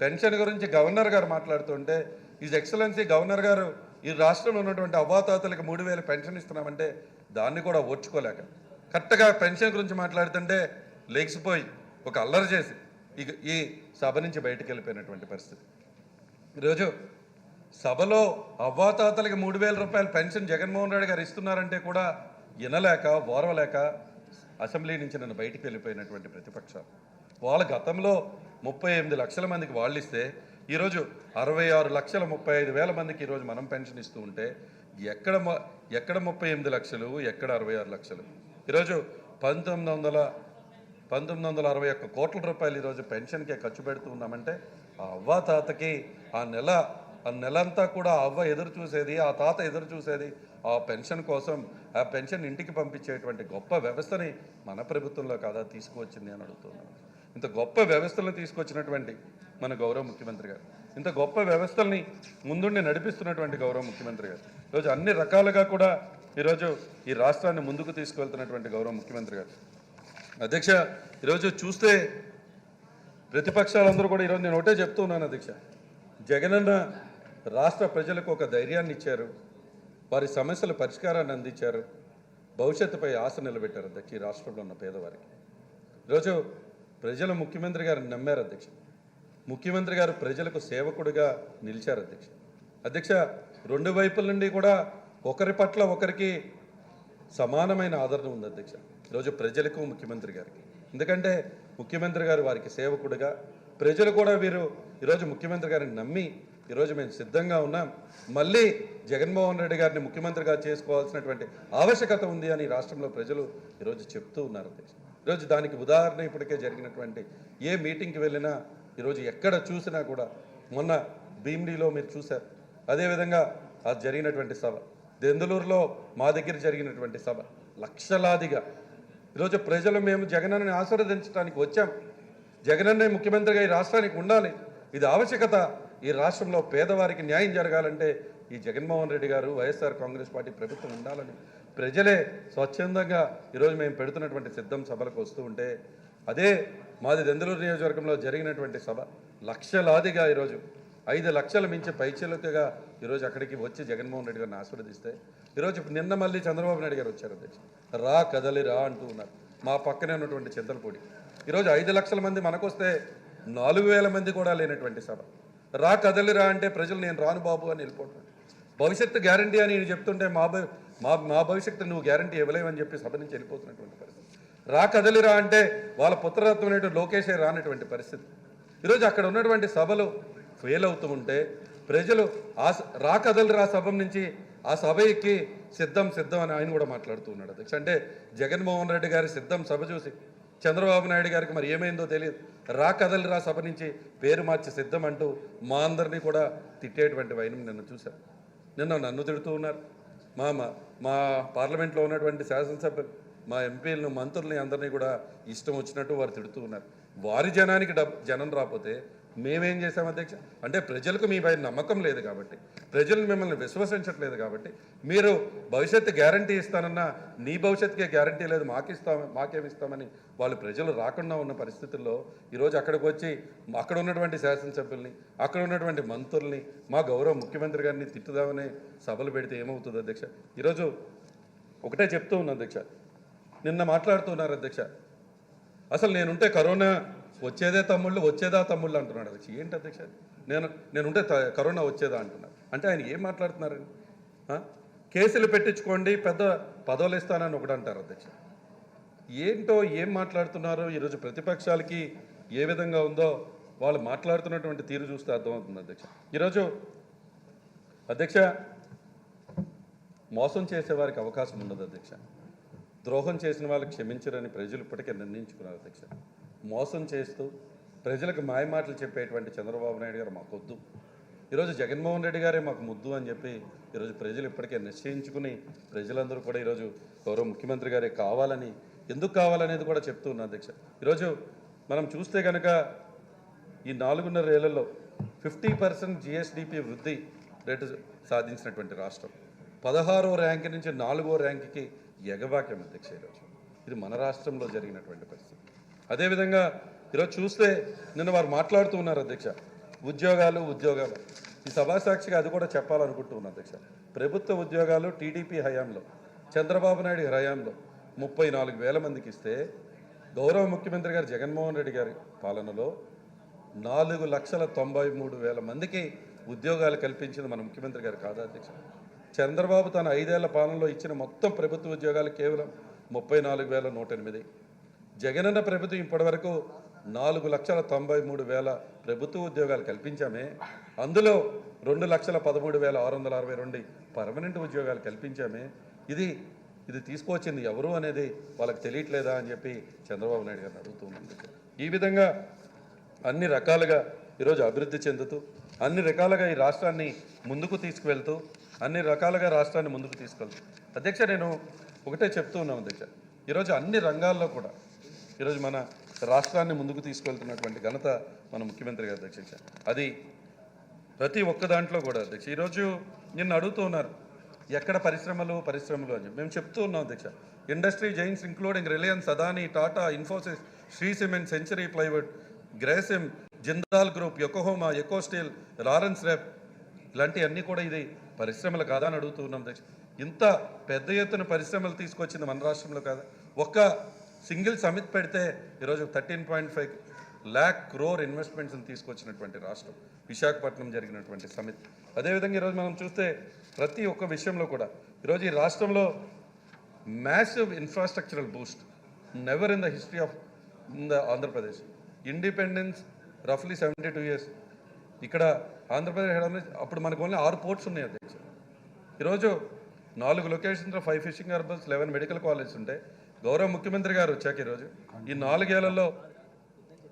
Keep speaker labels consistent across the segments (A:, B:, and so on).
A: Pension గురించి governor గారు మాట్లాడుతుంటే ఈజ్ ఎక్సలెన్సీ గవర్నర్ గారు ఈ రాష్ట్రంలో ఉన్నటువంటి అవ్వాతాతలకు మూడు వేలు పెన్షన్ ఇస్తున్నామంటే దాన్ని కూడా ఓర్చుకోలేక. కరెక్ట్గా పెన్షన్ గురించి మాట్లాడుతుంటే లేచిపోయి ఒక అల్లరి చేసి ఇక ఈ సభ నుంచి బయటకు వెళ్ళిపోయినటువంటి పరిస్థితి. ఈరోజు సభలో అవ్వాతాతలకి మూడు వేల రూపాయల పెన్షన్ జగన్మోహన్ రెడ్డి గారు ఇస్తున్నారంటే కూడా వినలేక ఓర్వలేక అసెంబ్లీ నుంచి నన్ను బయటికి వెళ్ళిపోయినటువంటి ప్రతిపక్షాలు. వాళ్ళ గతంలో ముప్పై ఎనిమిది లక్షల మందికి వాళ్ళు ఇస్తే ఈరోజు అరవై ఆరు లక్షల ముప్పై ఐదు వేల మందికి ఈరోజు మనం పెన్షన్ ఇస్తూ ఉంటే ఎక్కడ ఎక్కడ ముప్పై ఎనిమిది లక్షలు ఎక్కడ అరవై ఆరు లక్షలు? ఈరోజు పంతొమ్మిది వందల పంతొమ్మిది వందల అరవై ఒక్క కోట్ల రూపాయలు ఈరోజు పెన్షన్కే ఖర్చు పెడుతూ ఉన్నామంటే ఆ అవ్వ తాతకి ఆ నెల ఆ నెలంతా కూడా ఆ అవ్వ ఎదురు చూసేది ఆ తాత ఎదురు చూసేది ఆ పెన్షన్ కోసం ఆ పెన్షన్ ఇంటికి పంపించేటువంటి గొప్ప వ్యవస్థని మన ప్రభుత్వంలో కాదా తీసుకువచ్చింది అని అడుగుతున్నాను ఇంత గొప్ప వ్యవస్థలను తీసుకొచ్చినటువంటి మన గౌరవ ముఖ్యమంత్రి గారు. ఇంత గొప్ప వ్యవస్థల్ని ముందుండి నడిపిస్తున్నటువంటి గౌరవ ముఖ్యమంత్రి గారు. ఈరోజు అన్ని రకాలుగా కూడా ఈరోజు ఈ రాష్ట్రాన్ని ముందుకు తీసుకువెళ్తున్నటువంటి గౌరవ ముఖ్యమంత్రి గారు. అధ్యక్ష ఈరోజు చూస్తే ప్రతిపక్షాలందరూ కూడా ఈరోజు నేను ఒకటే చెప్తూ ఉన్నాను అధ్యక్ష. జగనన్న రాష్ట్ర ప్రజలకు ఒక ధైర్యాన్ని ఇచ్చారు. వారి సమస్యల పరిష్కారాన్ని అందించారు. భవిష్యత్తుపై ఆశ నిలబెట్టారు అధ్యక్ష ఈ రాష్ట్రంలో ఉన్న పేదవారికి. ఈరోజు ప్రజలు ముఖ్యమంత్రి గారిని నమ్మారు అధ్యక్ష. ముఖ్యమంత్రి గారు ప్రజలకు సేవకుడిగా నిలిచారు అధ్యక్ష. అధ్యక్ష రెండు వైపుల నుండి కూడా ఒకరి పట్ల ఒకరికి సమానమైన ఆదరణ ఉంది అధ్యక్ష. ఈరోజు ప్రజలకు ముఖ్యమంత్రి గారికి. ఎందుకంటే ముఖ్యమంత్రి గారు వారికి సేవకుడిగా ప్రజలు కూడా వీరు ఈరోజు ముఖ్యమంత్రి గారిని నమ్మి ఈరోజు మేము సిద్ధంగా ఉన్నాం. మళ్ళీ జగన్మోహన్ రెడ్డి గారిని ముఖ్యమంత్రిగా చేసుకోవాల్సినటువంటి ఆవశ్యకత ఉంది అని రాష్ట్రంలో ప్రజలు ఈరోజు చెప్తూ ఉన్నారు అధ్యక్ష. ఈరోజు దానికి ఉదాహరణ ఇప్పటికే జరిగినటువంటి ఏ మీటింగ్కి వెళ్ళినా ఈరోజు ఎక్కడ చూసినా కూడా మొన్న భీమిడిలో మీరు చూశారు. అదేవిధంగా అది జరిగినటువంటి సభ దెందులూరులో మా దగ్గర జరిగినటువంటి సభ లక్షలాదిగా. ఈరోజు ప్రజలు మేము జగనన్నని ఆశీర్వదించడానికి వచ్చాం. జగనన్నే ముఖ్యమంత్రిగా ఈ రాష్ట్రానికి ఉండాలి. ఇది ఆవశ్యకత. ఈ రాష్ట్రంలో పేదవారికి న్యాయం జరగాలంటే ఈ జగన్మోహన్ రెడ్డి గారు వైఎస్ఆర్ కాంగ్రెస్ పార్టీ ప్రభుత్వం ఉండాలని ప్రజలే స్వచ్ఛందంగా ఈరోజు మేము పెడుతున్నటువంటి సిద్ధం సభలకు వస్తూ ఉంటే అదే మాది దెందలూరు నియోజకవర్గంలో జరిగినటువంటి సభ. లక్షలాదిగా ఈరోజు ఐదు లక్షల మించి పైచలుకగా ఈరోజు అక్కడికి వచ్చి జగన్మోహన్ రెడ్డి గారిని ఆశీర్వదిస్తే ఈరోజు నిన్న మళ్ళీ చంద్రబాబు నాయుడు గారు వచ్చారు అధ్యక్ష. రా కదలి రా అంటూ ఉన్నారు. మా పక్కనే ఉన్నటువంటి చింతలపూడి. ఈరోజు ఐదు లక్షల మంది మనకొస్తే నాలుగు వేల మంది కూడా లేనటువంటి సభ. రా కదలిరా అంటే ప్రజలు నేను రాను బాబు అని వెళ్ళిపోతున్నాను భవిష్యత్తు గ్యారంటీ అని నేను చెప్తుంటే మా మా మా భవిష్యత్తు నువ్వు గ్యారంటీ ఇవ్వలేవని చెప్పి సభ నుంచి వెళ్ళిపోతున్నటువంటి పరిస్థితి. రా కదలిరా అంటే వాళ్ళ పుత్రరత్వం అనేటువంటి లోకేషే రానటువంటి పరిస్థితి. ఈరోజు అక్కడ ఉన్నటువంటి సభలు ఫెయిల్ అవుతూ ఉంటే ప్రజలు ఆ స- రా కదలిరా సభ నుంచి ఆ సభ ఎక్కి సిద్ధం సిద్ధం అని ఆయన కూడా మాట్లాడుతూ ఉన్నాడు అధ్యక్ష. అంటే జగన్మోహన్ రెడ్డి గారి సిద్ధం సభ చూసి చంద్రబాబు నాయుడు గారికి మరి ఏమైందో తెలియదు. రా కదలిరా సభ నుంచి పేరు మార్చి సిద్ధం అంటూ మా అందరినీ కూడా తిట్టేటువంటి వైనం నిన్న చూశారు. నిన్న నన్ను తిడుతూ ఉన్నారు. మా మా- మా పార్లమెంట్లో ఉన్నటువంటి శాసనసభ మా ఎంపీలను మంత్రుల్ని అందరినీ కూడా ఇష్టం వచ్చినట్టు వారు తిడుతూ ఉన్నారు. వారి జనానికి డబ్ జనం రాకపోతే మేమేం చేసాం అధ్యక్ష? అంటే ప్రజలకు మీ పైన నమ్మకం లేదు కాబట్టి ప్రజలు మిమ్మల్ని విశ్వసించట్లేదు కాబట్టి మీరు భవిష్యత్తు గ్యారంటీ ఇస్తానన్నా నీ భవిష్యత్తుకే గ్యారంటీ లేదు మాకిస్తాం మాకేమిస్తామని వాళ్ళు ప్రజలు రాకుండా ఉన్న పరిస్థితుల్లో ఈరోజు అక్కడికి వచ్చి అక్కడ ఉన్నటువంటి శాసనసభ్యుల్ని అక్కడ ఉన్నటువంటి మంత్రుల్ని మా గౌరవ ముఖ్యమంత్రి గారిని తిట్టుదామని సభలు పెడితే ఏమవుతుంది అధ్యక్ష? ఈరోజు ఒకటే చెప్తూ ఉన్నా అధ్యక్ష నిన్న మాట్లాడుతున్నారు అధ్యక్ష అసలు నేనుంటే కరోనా వచ్చేదే తమ్ముళ్ళు వచ్చేదా తమ్ముళ్ళు అంటున్నాడు అధ్యక్ష. ఏంటి అధ్యక్ష? నేను నేనుంటే త- కరోనా వచ్చేదా అంటున్నారు అంటే ఆయన ఏం మాట్లాడుతున్నారండి కేసులు పెట్టించుకోండి పెద్ద పదవులు ఇస్తానని ఒకటి అంటారు అధ్యక్ష. ఏంటో ఏం మాట్లాడుతున్నారో? ఈరోజు ప్రతిపక్షాలకి ఏ విధంగా ఉందో వాళ్ళు మాట్లాడుతున్నటువంటి తీరు చూస్తే అర్థమవుతుంది అధ్యక్ష. ఈరోజు అధ్యక్ష మోసం చేసేవారికి అవకాశం ఉండదు అధ్యక్ష. ద్రోహం చేసిన వాళ్ళకి క్షమించరని ప్రజలు ఇప్పటికే నిర్ణయించుకున్నారు అధ్యక్ష. మోసం చేస్తూ ప్రజలకు మాయమాటలు చెప్పేటువంటి చంద్రబాబు నాయుడు గారు మాకు వద్దు ఈరోజు జగన్మోహన్ రెడ్డి గారే మాకు ముద్దు అని చెప్పి ఈరోజు ప్రజలు ఇప్పటికే నిశ్చయించుకుని ప్రజలందరూ కూడా ఈరోజు గౌరవ ముఖ్యమంత్రి గారే కావాలని ఎందుకు కావాలనేది కూడా చెప్తూ ఉన్నా అధ్యక్ష. ఈరోజు మనం చూస్తే కనుక ఈ నాలుగున్నర ఏళ్ళలో ఫిఫ్టీ పర్సెంట్ జిఎస్డిపి వృద్ధి రేటు సాధించినటువంటి రాష్ట్రం. పదహారో ర్యాంక్ నుంచి నాలుగో ర్యాంక్కి ఎగబాక్యం అధ్యక్ష ఈరోజు. ఇది మన రాష్ట్రంలో జరిగినటువంటి పరిస్థితి. అదేవిధంగా ఈరోజు చూస్తే నిన్న వారు మాట్లాడుతూ ఉన్నారు అధ్యక్ష. ఉద్యోగాలు ఉద్యోగాలు. ఈ సభాసాక్షిగా అది కూడా చెప్పాలనుకుంటున్నాను అధ్యక్ష. ప్రభుత్వ ఉద్యోగాలు టీడీపీ హయాంలో చంద్రబాబు నాయుడు హయాంలో ముప్పై నాలుగు వేల మందికి ఇస్తే గౌరవ ముఖ్యమంత్రి గారు జగన్మోహన్ రెడ్డి గారి పాలనలో నాలుగు లక్షల తొంభై మూడు వేల మందికి ఉద్యోగాలు కల్పించింది మన ముఖ్యమంత్రి గారు కాదా అధ్యక్ష? చంద్రబాబు తన ఐదేళ్ళ పాలనలో ఇచ్చిన మొత్తం ప్రభుత్వ ఉద్యోగాలు కేవలం ముప్పై నాలుగు వేల నూట ఎనిమిది. జగనన్న ప్రభుత్వం ఇప్పటివరకు నాలుగు లక్షల తొంభై మూడు వేల ప్రభుత్వ ఉద్యోగాలు కల్పించామే. అందులో రెండు లక్షల పదమూడు వేల ఆరు వందల అరవై రెండు పర్మనెంట్ ఉద్యోగాలు కల్పించామే. ఇది ఇది తీసుకొచ్చింది ఎవరు అనేది వాళ్ళకి తెలియట్లేదా అని చెప్పి చంద్రబాబు నాయుడు గారిని అడుగుతున్నాను ఈ విధంగా అన్ని రకాలుగా ఈరోజు అభివృద్ధి చెందుతూ అన్ని రకాలుగా ఈ రాష్ట్రాన్ని ముందుకు తీసుకువెళ్తూ అన్ని రకాలుగా రాష్ట్రాన్ని ముందుకు తీసుకెళ్తూ. అధ్యక్ష నేను ఒకటే చెప్తూ ఉన్నాను అధ్యక్ష. ఈరోజు అన్ని రంగాల్లో కూడా ఈరోజు మన రాష్ట్రాన్ని ముందుకు తీసుకెళ్తున్నటువంటి ఘనత మన ముఖ్యమంత్రి గారు అధ్యక్ష అది ప్రతి ఒక్క దాంట్లో కూడా అధ్యక్ష. ఈరోజు నిన్ను అడుగుతూ ఉన్నారు ఎక్కడ పరిశ్రమలు పరిశ్రమలు అని మేము చెప్తూ ఉన్నాం అధ్యక్ష. Industry giants including Reliance Adani Tata Infosys Shree cement century plywood Grasim Jindal group Yokohama eco steel Lawrence rap ఇలాంటివన్నీ కూడా ఇది పరిశ్రమలు కాదా అని అడుగుతూ ఉన్నాం అధ్యక్ష. ఇంత పెద్ద ఎత్తున పరిశ్రమలు తీసుకొచ్చింది మన రాష్ట్రంలో కాదా? ఒక్క సింగిల్ సమిత్ పెడితే ఈరోజు thirteen point five lakh crore ఇన్వెస్ట్మెంట్స్ని తీసుకొచ్చినటువంటి రాష్ట్రం విశాఖపట్నం జరిగినటువంటి సమిత్. అదేవిధంగా ఈరోజు మనం చూస్తే ప్రతి ఒక్క విషయంలో కూడా ఈరోజు ఈ రాష్ట్రంలో massive infrastructural boost never in the history of in the Andhra Pradesh. Independence రఫ్లీ seventy two years. ఇక్కడ ఆంధ్రప్రదేశ్ అప్పుడు మనకు ఓన్లీ ఆరు పోర్ట్స్ ఉన్నాయి అధ్యక్ష ఈరోజు నాలుగు లొకేషన్స్లో five fishing harbours eleven medical colleges ఉంటాయి గౌరవ ముఖ్యమంత్రి గారు వచ్చాక ఈరోజు. ఈ నాలుగేళ్ళలో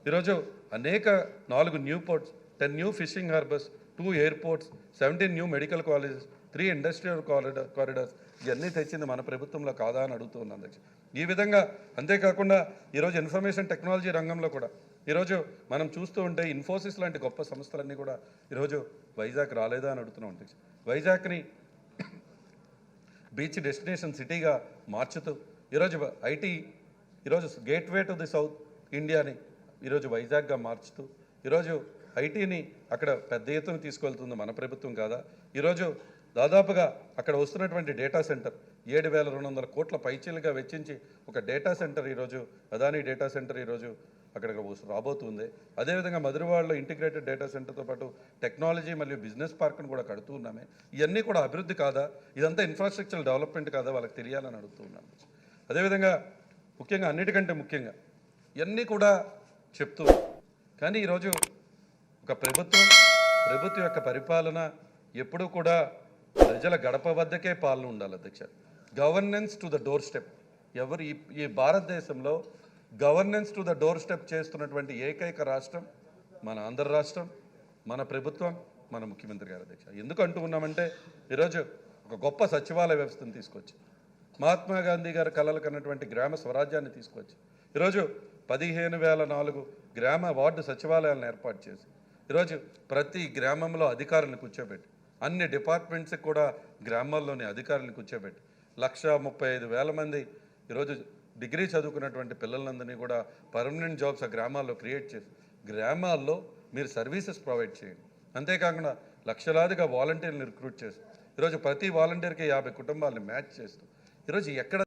A: ఈరోజు అనేక నాలుగు new ports ten new fishing harbours two airports seventeen new medical colleges three industrial corridor corridors ఇవన్నీ తెచ్చింది మన ప్రభుత్వంలో కాదా అని అడుగుతూ ఉన్నాను అధ్యక్ష ఈ విధంగా అంతేకాకుండా ఈరోజు ఇన్ఫర్మేషన్ టెక్నాలజీ రంగంలో కూడా ఈరోజు మనం చూస్తూ ఉంటే ఇన్ఫోసిస్ లాంటి గొప్ప సంస్థలన్నీ కూడా ఈరోజు వైజాగ్ రాలేదా అని అడుగుతున్నాం అధ్యక్ష వైజాగ్ని బీచ్ డెస్టినేషన్ సిటీగా మార్చుతూ ఈరోజు ఐటీ ఈరోజు గేట్వే టు ది సౌత్ ఇండియాని ఈరోజు వైజాగ్గా మార్చుతూ ఈరోజు ఐటీని అక్కడ పెద్ద ఎత్తున తీసుకెళ్తుంది మన ప్రభుత్వం కాదా? ఈరోజు దాదాపుగా అక్కడ వస్తున్నటువంటి డేటా సెంటర్ ఏడు వేల రెండు వందల కోట్ల పైచీలుగా వెచ్చించి ఒక డేటా సెంటర్ ఈరోజు అదానీ డేటా సెంటర్ ఈరోజు అక్కడికి రాబోతుంది. అదేవిధంగా మధురవాడలో ఇంటిగ్రేటెడ్ డేటా సెంటర్తో పాటు టెక్నాలజీ మరియు బిజినెస్ పార్క్ను కూడా కడుతూ ఉన్నామే. ఇవన్నీ కూడా అభివృద్ధి కాదా? ఇదంతా ఇన్ఫ్రాస్ట్రక్చర్ డెవలప్మెంట్ కాదా? వాళ్ళకి తెలియాలని అడుగుతూ ఉన్నాను. అదేవిధంగా ముఖ్యంగా అన్నిటికంటే ముఖ్యంగా ఇవన్నీ కూడా చెప్తూ కానీ ఈరోజు ఒక ప్రభుత్వం ప్రభుత్వం యొక్క పరిపాలన ఎప్పుడూ కూడా ప్రజల గడప వద్దకే పాలన ఉండాలి అధ్యక్ష. Governance to the doorstep ఎవరు ఈ ఈ భారతదేశంలో governance to the doorstep చేస్తున్నటువంటి ఏకైక రాష్ట్రం మన ఆంధ్ర రాష్ట్రం మన ప్రభుత్వం మన ముఖ్యమంత్రి గారి అధ్యక్ష. ఎందుకు అంటూ ఉన్నామంటే ఈరోజు ఒక గొప్ప సచివాలయ వ్యవస్థను తీసుకొచ్చి మహాత్మా గాంధీ గారు కలలు కన్నటువంటి గ్రామ స్వరాజ్యాన్ని తీసుకొచ్చి ఈరోజు పదిహేను వేల నాలుగు గ్రామ వార్డు సచివాలయాలను ఏర్పాటు చేసి ఈరోజు ప్రతి గ్రామంలో అధికారులను కూర్చోబెట్టి అన్ని డిపార్ట్మెంట్స్కి కూడా గ్రామాల్లోని అధికారులను కూర్చోబెట్టి లక్ష ముప్పై ఐదు వేల మంది ఈరోజు డిగ్రీ చదువుకున్నటువంటి పిల్లలందరినీ కూడా పర్మనెంట్ జాబ్స్ ఆ గ్రామాల్లో క్రియేట్ చేసి గ్రామాల్లో మీరు సర్వీసెస్ ప్రొవైడ్ చేయండి. అంతేకాకుండా లక్షలాదిగా వాలంటీర్లను రిక్రూట్ చేసి ఈరోజు ప్రతి వాలంటీర్కి యాభై కుటుంబాలను మ్యాచ్ చేస్తూ ఈరోజు ఎక్కడ